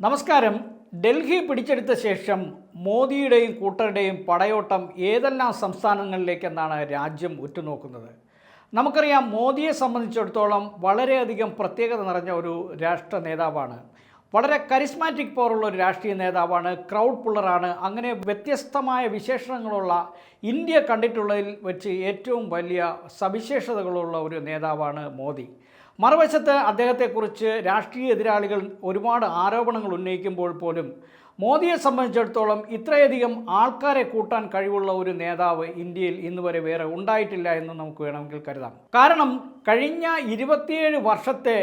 നമസ്കാരം. ഡൽഹി പിടിച്ചെടുത്ത ശേഷം മോദിയുടെയും കൂട്ടരുടെയും പടയോട്ടം ഏതെല്ലാം സംസ്ഥാനങ്ങളിലേക്കെന്നാണ് രാജ്യം ഉറ്റുനോക്കുന്നത്. നമുക്കറിയാം മോദിയെ സംബന്ധിച്ചിടത്തോളം വളരെയധികം പ്രത്യേകത നിറഞ്ഞ ഒരു രാഷ്ട്ര നേതാവാണ്. വളരെ കരിസ്മാറ്റിക് പവറുള്ള ഒരു രാഷ്ട്രീയ നേതാവാണ്. ക്രൗഡ് പുള്ളറാണ്. അങ്ങനെ വ്യത്യസ്തമായ വിശേഷണങ്ങളുള്ള ഇന്ത്യ കണ്ടിട്ടുള്ളതിൽ വെച്ച് ഏറ്റവും വലിയ സവിശേഷതകളുള്ള ഒരു നേതാവാണ് മോദി. മറുവശത്ത് അദ്ദേഹത്തെക്കുറിച്ച് രാഷ്ട്രീയ എതിരാളികൾ ഒരുപാട് ആരോപണങ്ങൾ ഉന്നയിക്കുമ്പോൾ പോലും മോദിയെ സംബന്ധിച്ചിടത്തോളം ഇത്രയധികം ആൾക്കാരെ കൂട്ടാൻ കഴിവുള്ള ഒരു നേതാവ് ഇന്ത്യയിൽ ഇന്ന് വരെ വേറെ ഉണ്ടായിട്ടില്ല എന്ന് നമുക്ക് വേണമെങ്കിൽ കരുതാം. കാരണം കഴിഞ്ഞ ഇരുപത്തിയേഴ് വർഷത്തെ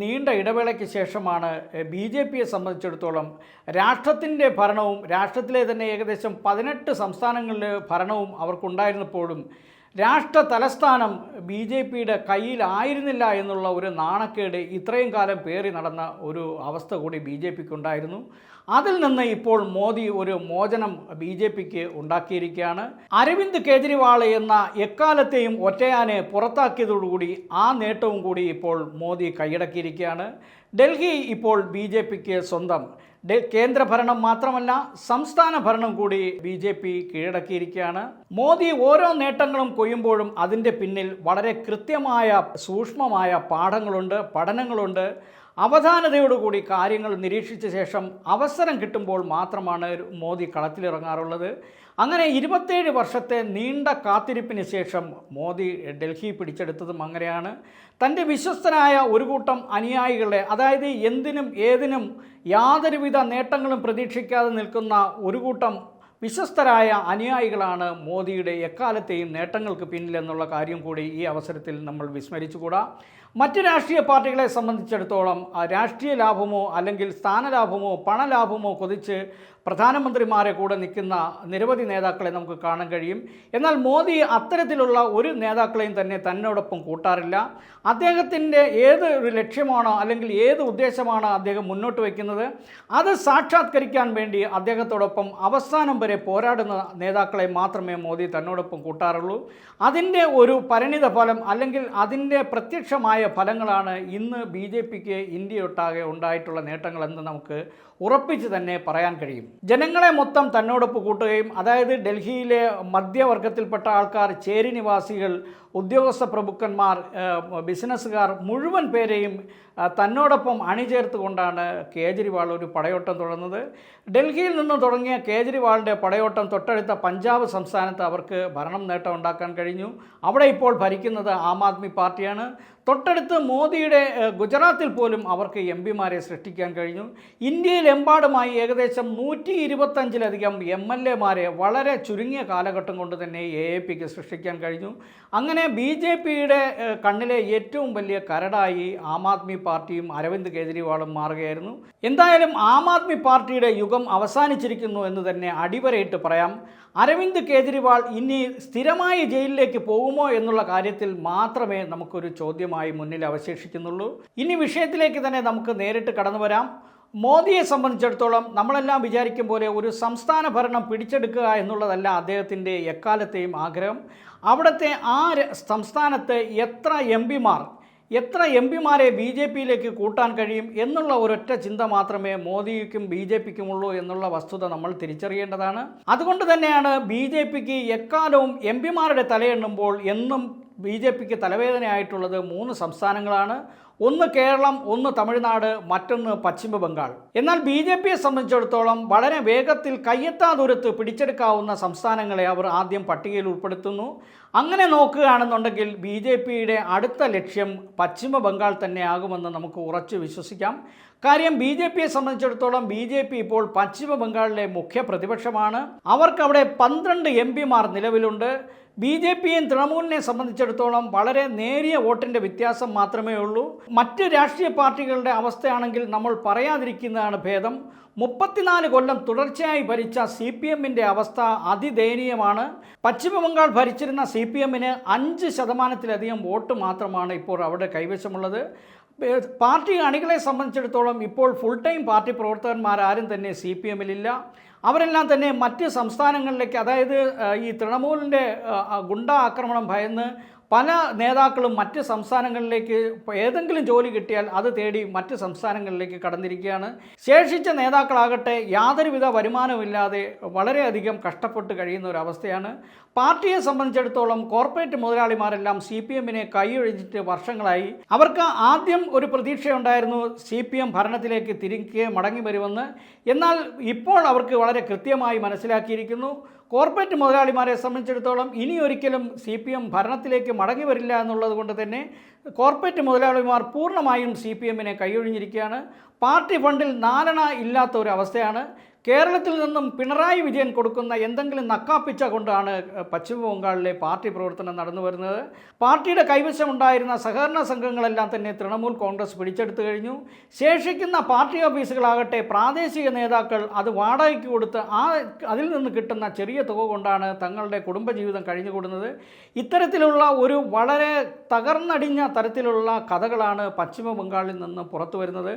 നീണ്ട ഇടവേളയ്ക്ക് ശേഷമാണ് ബി ജെ പിയെ സംബന്ധിച്ചിടത്തോളം രാഷ്ട്രത്തിന്റെ ഭരണവും രാഷ്ട്രത്തിലെ തന്നെ ഏകദേശം പതിനെട്ട് സംസ്ഥാനങ്ങളിലെ ഭരണവും അവർക്കുണ്ടായിരുന്നപ്പോഴും രാഷ്ട്ര തലസ്ഥാനം ബി ജെ പിയുടെ കയ്യിലായിരുന്നില്ല എന്നുള്ള ഒരു നാണക്കേട് ഇത്രയും കാലം പേറി നടന്ന ഒരു അവസ്ഥ കൂടി ബി ജെ പിക്ക് ഉണ്ടായിരുന്നു അതിൽ നിന്ന് ഇപ്പോൾ മോദി ഒരു മോചനം ബി ജെ പിക്ക് ഉണ്ടാക്കിയിരിക്കുകയാണ്. അരവിന്ദ് കേജ്രിവാൾ എന്ന എക്കാലത്തെയും ഒറ്റയാനെ പുറത്താക്കിയതോടുകൂടി ആ നേട്ടവും കൂടി ഇപ്പോൾ മോദി കൈയടക്കിയിരിക്കുകയാണ്. ഡൽഹി ഇപ്പോൾ ബി ജെ പിക്ക് സ്വന്തം. കേന്ദ്ര ഭരണം മാത്രമല്ല സംസ്ഥാന ഭരണം കൂടി ബി ജെ പി കീഴടക്കിയിരിക്കുകയാണ്. മോദി ഓരോ നേട്ടങ്ങളും കൊയ്യുമ്പോഴും അതിന്റെ പിന്നിൽ വളരെ കൃത്യമായ സൂക്ഷ്മമായ പാഠങ്ങളുണ്ട് പഠനങ്ങളുണ്ട്. അവധാനതയോടുകൂടി കാര്യങ്ങൾ നിരീക്ഷിച്ച ശേഷം അവസരം കിട്ടുമ്പോൾ മാത്രമാണ് മോദി കളത്തിലിറങ്ങാറുള്ളത്. അങ്ങനെ ഇരുപത്തേഴ് വർഷത്തെ നീണ്ട കാത്തിരിപ്പിന് ശേഷം മോദി ഡൽഹി പിടിച്ചെടുത്തതും അങ്ങനെയാണ്. തന്റെ വിശ്വസ്തനായ ഒരു കൂട്ടം അനുയായികളെ അതായത് എന്തിനും ഏതിനും യാതൊരുവിധ നേട്ടങ്ങളും പ്രതീക്ഷിക്കാതെ നിൽക്കുന്ന ഒരു കൂട്ടം വിശ്വസ്തരായ അനുയായികളാണ് മോദിയുടെ എക്കാലത്തെയും നേട്ടങ്ങൾക്ക് പിന്നിലെന്നുള്ള കാര്യം കൂടി ഈ അവസരത്തിൽ നമ്മൾ വിസ്മരിച്ചുകൂടാ. മറ്റ് രാഷ്ട്രീയ പാർട്ടികളെ സംബന്ധിച്ചിടത്തോളം രാഷ്ട്രീയ ലാഭമോ അല്ലെങ്കിൽ സ്ഥാനലാഭമോ പണലാഭമോ കൊതിച്ച് പ്രധാനമന്ത്രിമാരെ കൂടെ നിൽക്കുന്ന നിരവധി നേതാക്കളെ നമുക്ക് കാണാൻ കഴിയും. എന്നാൽ മോദി അത്തരത്തിലുള്ള ഒരു നേതാക്കളെയും തന്നെ തന്നോടൊപ്പം കൂട്ടാറില്ല. അദ്ദേഹത്തിന്റെ ഏത് ഒരു ലക്ഷ്യമാണോ അല്ലെങ്കിൽ ഏത് ഉദ്ദേശമാണോ അദ്ദേഹം മുന്നോട്ട് വയ്ക്കുന്നത് അത് സാക്ഷാത്കരിക്കാൻ വേണ്ടി അദ്ദേഹത്തോടൊപ്പം അവസാനം വരെ പോരാടുന്ന നേതാക്കളെ മാത്രമേ മോദി തന്നോടൊപ്പം കൂട്ടാറുള്ളൂ. അതിന്റെ ഒരു പരിണിത ഫലം അല്ലെങ്കിൽ അതിന്റെ പ്രത്യക്ഷമായ ഫലങ്ങളാണ് ഇന്ന് ബി ജെ പിക്ക് ഇന്ത്യയൊട്ടാകെ ഉണ്ടായിട്ടുള്ള നേട്ടങ്ങളെന്ന് നമുക്ക് ഉറപ്പിച്ച് തന്നെ പറയാൻ കഴിയും. ജനങ്ങളെ മൊത്തം തന്നോടൊപ്പ് കൂട്ടുകയും അതായത് ഡൽഹിയിലെ മധ്യവർഗത്തിൽപ്പെട്ട ആൾക്കാർ ചേരി നിവാസികൾ ഉദ്യോഗസ്ഥ പ്രഭുക്കന്മാർ ബിസിനസ്സുകാർ മുഴുവൻ പേരെയും തന്നോടൊപ്പം അണിചേർത്തുകൊണ്ടാണ് കേജ്രിവാൾ ഒരു പടയോട്ടം തുടർന്നത്. ഡൽഹിയിൽ നിന്ന് തുടങ്ങിയ കേജ്രിവാളിന്റെ പടയോട്ടം തൊട്ടടുത്ത പഞ്ചാബ് സംസ്ഥാനത്ത് അവർക്ക് ഭരണം നേട്ടം ഉണ്ടാക്കാൻ കഴിഞ്ഞു. അവിടെ ഇപ്പോൾ ഭരിക്കുന്നത് ആം ആദ്മി പാർട്ടിയാണ്. തൊട്ടടുത്ത് മോദിയുടെ ഗുജറാത്തിൽ പോലും അവർക്ക് എം പിമാരെ സൃഷ്ടിക്കാൻ കഴിഞ്ഞു. ഇന്ത്യയിലെമ്പാടുമായി ഏകദേശം നൂറ്റി ഇരുപത്തഞ്ചിലധികം എം എൽ എമാരെ വളരെ ചുരുങ്ങിയ കാലഘട്ടം കൊണ്ട് തന്നെ എ എ പിക്ക് സൃഷ്ടിക്കാൻ കഴിഞ്ഞു. അങ്ങനെ ബി ജെ പിയുടെ കണ്ണിലെ ഏറ്റവും വലിയ കരടായി ആം ആദ്മി പാർട്ടിയും അരവിന്ദ് കെജ്രിവാളും മാറുകയായിരുന്നു. എന്തായാലും ആം ആദ്മി പാർട്ടിയുടെ യുഗം അവസാനിച്ചിരിക്കുന്നു എന്ന് തന്നെ അടിവരയിട്ട് പറയാം. അരവിന്ദ് കെജ്രിവാൾ ഇനി സ്ഥിരമായി ജയിലിലേക്ക് പോകുമോ എന്നുള്ള കാര്യത്തിൽ മാത്രമേ നമുക്കൊരു ചോദ്യമായി മുന്നിൽ അവശേഷിക്കുന്നുള്ളൂ. ഇനി വിഷയത്തിലേക്ക് തന്നെ നമുക്ക് നേരിട്ട് കടന്നു വരാം മോദിയെ സംബന്ധിച്ചിടത്തോളം നമ്മളെല്ലാം വിചാരിക്കും പോലെ ഒരു സംസ്ഥാന ഭരണം പിടിച്ചെടുക്കുക എന്നുള്ളതല്ല അദ്ദേഹത്തിന്റെ എക്കാലത്തെയും ആഗ്രഹം. അവിടുത്തെ ആ സംസ്ഥാനത്ത് എത്ര എം പിമാർ എത്ര എം പിമാരെ ബി ജെ പിയിലേക്ക് കൂട്ടാൻ കഴിയും എന്നുള്ള ഒരൊറ്റ ചിന്ത മാത്രമേ മോദിക്കും ബി ജെ പിക്കുമുള്ളൂ എന്നുള്ള വസ്തുത നമ്മൾ തിരിച്ചറിയേണ്ടതാണ്. അതുകൊണ്ട് തന്നെയാണ് ബി ജെ പിക്ക് എക്കാലവും എം പിമാരുടെ തലയെണ്ണുമ്പോൾ എന്നും ബി ജെ പിക്ക് തലവേദനയായിട്ടുള്ളത് മൂന്ന് സംസ്ഥാനങ്ങളാണ്. ഒന്ന് കേരളം ഒന്ന് തമിഴ്നാട് മറ്റൊന്ന് പശ്ചിമ ബംഗാൾ എന്നാൽ ബി ജെ പിയെ സംബന്ധിച്ചിടത്തോളം വളരെ വേഗത്തിൽ കയ്യെത്താ ദൂരത്ത് പിടിച്ചെടുക്കാവുന്ന സംസ്ഥാനങ്ങളെ അവർ ആദ്യം പട്ടികയിൽ ഉൾപ്പെടുത്തുന്നു. അങ്ങനെ നോക്കുകയാണെന്നുണ്ടെങ്കിൽ ബി ജെ പിയുടെ അടുത്ത ലക്ഷ്യം പശ്ചിമ ബംഗാൾ തന്നെ ആകുമെന്ന് നമുക്ക് ഉറച്ചു വിശ്വസിക്കാം. കാര്യം ബി ജെ പിയെ സംബന്ധിച്ചിടത്തോളം ബി ജെ പി ഇപ്പോൾ പശ്ചിമ ബംഗാളിലെ മുഖ്യ പ്രതിപക്ഷമാണ് അവർക്ക് അവിടെ പന്ത്രണ്ട് എം പിമാർ നിലവിലുണ്ട്. ബി ജെ പിയും തൃണമൂലിനെ സംബന്ധിച്ചിടത്തോളം വളരെ നേരിയ വോട്ടിന്റെ വ്യത്യാസം മാത്രമേ ഉള്ളൂ. മറ്റ് രാഷ്ട്രീയ പാർട്ടികളുടെ അവസ്ഥയാണെങ്കിൽ നമ്മൾ പറയാതിരിക്കുന്നതാണ് ഭേദം. മുപ്പത്തിനാല് കൊല്ലം തുടർച്ചയായി ഭരിച്ച സി പി എമ്മിന്റെ അവസ്ഥ അതിദയനീയമാണ്. പശ്ചിമബംഗാൾ ഭരിച്ചിരുന്ന സി പി എമ്മിന് അഞ്ച് ശതമാനത്തിലധികം വോട്ട് മാത്രമാണ് ഇപ്പോൾ അവിടെ കൈവശമുള്ളത്. പാർട്ടി അണികളെ സംബന്ധിച്ചിടത്തോളം ഇപ്പോൾ ഫുൾ ടൈം പാർട്ടി പ്രവർത്തകന്മാരാരും തന്നെ സി പി എമ്മിലില്ല അവരെല്ലാം തന്നെ മറ്റ് സംസ്ഥാനങ്ങളിലേക്ക് അതായത് ഈ തൃണമൂലിന്റെ ഗുണ്ട ആക്രമണം ഭയന്ന് പല നേതാക്കളും മറ്റ് സംസ്ഥാനങ്ങളിലേക്ക് ഏതെങ്കിലും ജോലി കിട്ടിയാൽ അത് തേടി മറ്റ് സംസ്ഥാനങ്ങളിലേക്ക് കടന്നിരിക്കുകയാണ്. ശേഷിച്ച നേതാക്കളാകട്ടെ യാതൊരുവിധ വരുമാനമില്ലാതെ വളരെയധികം കഷ്ടപ്പെട്ട് കഴിയുന്ന ഒരു അവസ്ഥയാണ്. പാർട്ടിയെ സംബന്ധിച്ചിടത്തോളം കോർപ്പറേറ്റ് മുതലാളിമാരെല്ലാം സി പി എമ്മിനെ കൈയൊഴിഞ്ഞിട്ട് വർഷങ്ങളായി. അവർക്ക് ആദ്യം ഒരു പ്രതീക്ഷയുണ്ടായിരുന്നു സി പി എം ഭരണത്തിലേക്ക് തിരികെ മടങ്ങി വരുമെന്ന്. എന്നാൽ ഇപ്പോൾ അവർക്ക് വളരെ കൃത്യമായി മനസ്സിലാക്കിയിരിക്കുന്നു. കോർപ്പറേറ്റ് മുതലാളിമാരെ സംബന്ധിച്ചിടത്തോളം ഇനി ഒരിക്കലും സി പി എം ഭരണത്തിലേക്ക് മടങ്ങി വരില്ല എന്നുള്ളത് കൊണ്ട് തന്നെ കോർപ്പറേറ്റ് മുതലാളിമാർ പൂർണമായും സി പി എമ്മിനെ കൈയൊഴിഞ്ഞിരിക്കുകയാണ്. പാർട്ടി ഫണ്ടിൽ നാലണ ഇല്ലാത്ത ഒരു അവസ്ഥയാണ്. കേരളത്തിൽ നിന്നും പിണറായി വിജയൻ കൊടുക്കുന്ന എന്തെങ്കിലും നക്കാപ്പിച്ച കൊണ്ടാണ് പശ്ചിമ ബംഗാളിലെ പാർട്ടി പ്രവർത്തനം നടന്നു വരുന്നത്. പാർട്ടിയുടെ കൈവശമുണ്ടായിരുന്ന സഹകരണ സംഘങ്ങളെല്ലാം തന്നെ തൃണമൂൽ കോൺഗ്രസ് പിടിച്ചെടുത്തു കഴിഞ്ഞു. ശേഷിക്കുന്ന പാർട്ടി ഓഫീസുകളാകട്ടെ പ്രാദേശിക നേതാക്കൾ അത് വാടകയ്ക്ക് കൊടുത്ത് ആ അതിൽ നിന്ന് കിട്ടുന്ന ചെറിയ തുക കൊണ്ടാണ് തങ്ങളുടെ കുടുംബജീവിതം കഴിഞ്ഞുകൂടുന്നത്. ഇത്തരത്തിലുള്ള ഒരു വളരെ തകർന്നടിഞ്ഞ തരത്തിലുള്ള കഥകളാണ് പശ്ചിമ ബംഗാളിൽ നിന്ന് പുറത്തു വരുന്നത്.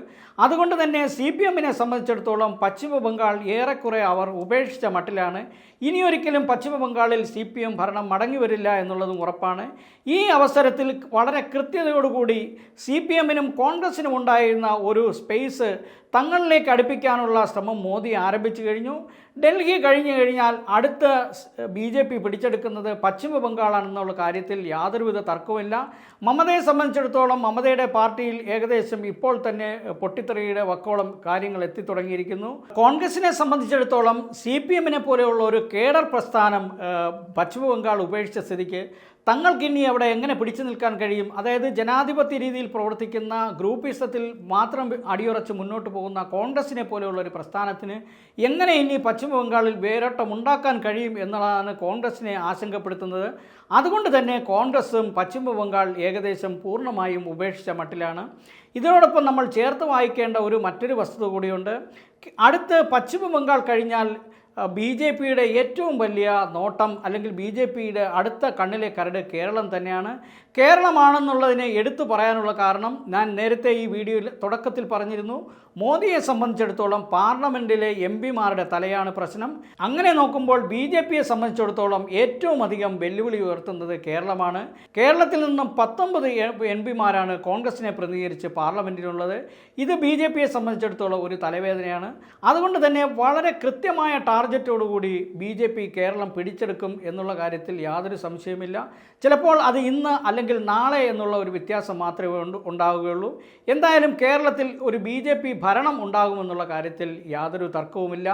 അതുകൊണ്ട് തന്നെ സി പി എമ്മിനെ സംബന്ധിച്ചിടത്തോളം പശ്ചിമ ബംഗാൾ ഏറെക്കുറെ അവർ ഉപേക്ഷിച്ച മട്ടിലാണ്. ഇനിയൊരിക്കലും പശ്ചിമ ബംഗാളിൽ സി പി എം ഭരണം മടങ്ങി വരില്ല എന്നുള്ളതും ഉറപ്പാണ്. ഈ അവസരത്തിൽ വളരെ കൃത്യതയോടുകൂടി സി പി എമ്മിനും കോൺഗ്രസിനും ഉണ്ടായിരുന്ന ഒരു സ്പേസ് തങ്ങളിലേക്ക് അടുപ്പിക്കാനുള്ള ശ്രമം മോദി ആരംഭിച്ചു കഴിഞ്ഞു. ഡൽഹി കഴിഞ്ഞു കഴിഞ്ഞാൽ അടുത്ത ബി ജെ പി പിടിച്ചെടുക്കുന്നത് പശ്ചിമ ബംഗാളാണെന്നുള്ള കാര്യത്തിൽ യാതൊരുവിധ തർക്കവുമില്ല. മമതയെ സംബന്ധിച്ചിടത്തോളം മമതയുടെ പാർട്ടിയിൽ ഏകദേശം ഇപ്പോൾ തന്നെ പൊട്ടിത്തെറിയുടെ വക്കോളം കാര്യങ്ങൾ എത്തിത്തുടങ്ങിയിരിക്കുന്നു. കോൺഗ്രസിനെ സംബന്ധിച്ചിടത്തോളം സി പി എമ്മിനെ പോലെയുള്ള ഒരു കേഡർ പ്രസ്ഥാനം പശ്ചിമ ബംഗാൾ ഉപേക്ഷിച്ച സ്ഥിതിക്ക് തങ്ങൾക്കിനി അവിടെ എങ്ങനെ പിടിച്ചു നിൽക്കാൻ കഴിയും? അതായത് ജനാധിപത്യ രീതിയിൽ പ്രവർത്തിക്കുന്ന ഗ്രൂപ്പിസത്തിൽ മാത്രം അടിയുറച്ച് മുന്നോട്ട് പോകുന്ന കോൺഗ്രസിനെ പോലെയുള്ള ഒരു പ്രസ്ഥാനത്തിന് എങ്ങനെ ഇനി പശ്ചിമ ബംഗാളിൽ വേരോട്ടം ഉണ്ടാക്കാൻ കഴിയും എന്നുള്ളതാണ് കോൺഗ്രസിനെ ആശങ്കപ്പെടുത്തുന്നത്. അതുകൊണ്ട് തന്നെ കോൺഗ്രസും പശ്ചിമ ബംഗാൾ ഏകദേശം പൂർണമായും ഉപേക്ഷിച്ച മട്ടിലാണ്. ഇതിനോടൊപ്പം നമ്മൾ ചേർത്ത് വായിക്കേണ്ട ഒരു മറ്റൊരു വസ്തുത കൂടിയുണ്ട്. അടുത്ത് പശ്ചിമ ബംഗാൾ കഴിഞ്ഞാൽ ബി ജെ പിയുടെ ഏറ്റവും വലിയ നോട്ടം അല്ലെങ്കിൽ ബി ജെ പിയുടെ അടുത്ത കണ്ണിലെ കരട് കേരളം തന്നെയാണ്. കേരളമാണെന്നുള്ളതിനെ എടുത്തു പറയാനുള്ള കാരണം ഞാൻ നേരത്തെ ഈ വീഡിയോയിൽ തുടക്കത്തിൽ പറഞ്ഞിരുന്നു. മോദിയെ സംബന്ധിച്ചിടത്തോളം പാർലമെന്റിലെ എം പിമാരുടെ തലയാണ് പ്രശ്നം. അങ്ങനെ നോക്കുമ്പോൾ ബി ജെ പിയെ സംബന്ധിച്ചിടത്തോളം ഏറ്റവും അധികം വെല്ലുവിളി ഉയർത്തുന്നത് കേരളമാണ്. കേരളത്തിൽ നിന്നും പത്തൊമ്പത് എം പിമാരാണ് കോൺഗ്രസിനെ പ്രതിനിധീകരിച്ച് പാർലമെന്റിലുള്ളത് ഇത് ബി ജെ പിയെ സംബന്ധിച്ചിടത്തോളം ഒരു തലവേദനയാണ്. അതുകൊണ്ട് തന്നെ വളരെ കൃത്യമായ ടാർഗറ്റോടുകൂടി ബി ജെ പി കേരളം പിടിച്ചെടുക്കും എന്നുള്ള കാര്യത്തിൽ യാതൊരു സംശയമില്ല ചിലപ്പോൾ അത് ഇന്ന് അല്ലെങ്കിൽ നാളെ എന്നുള്ള ഒരു വ്യത്യാസം മാത്രമേ ഉണ്ട്- ഉണ്ടാവുകയുള്ളൂ. എന്തായാലും കേരളത്തിൽ ഒരു ബി ഭരണം ഉണ്ടാകുമെന്നുള്ള കാര്യത്തിൽ യാതൊരു തർക്കവുമില്ല.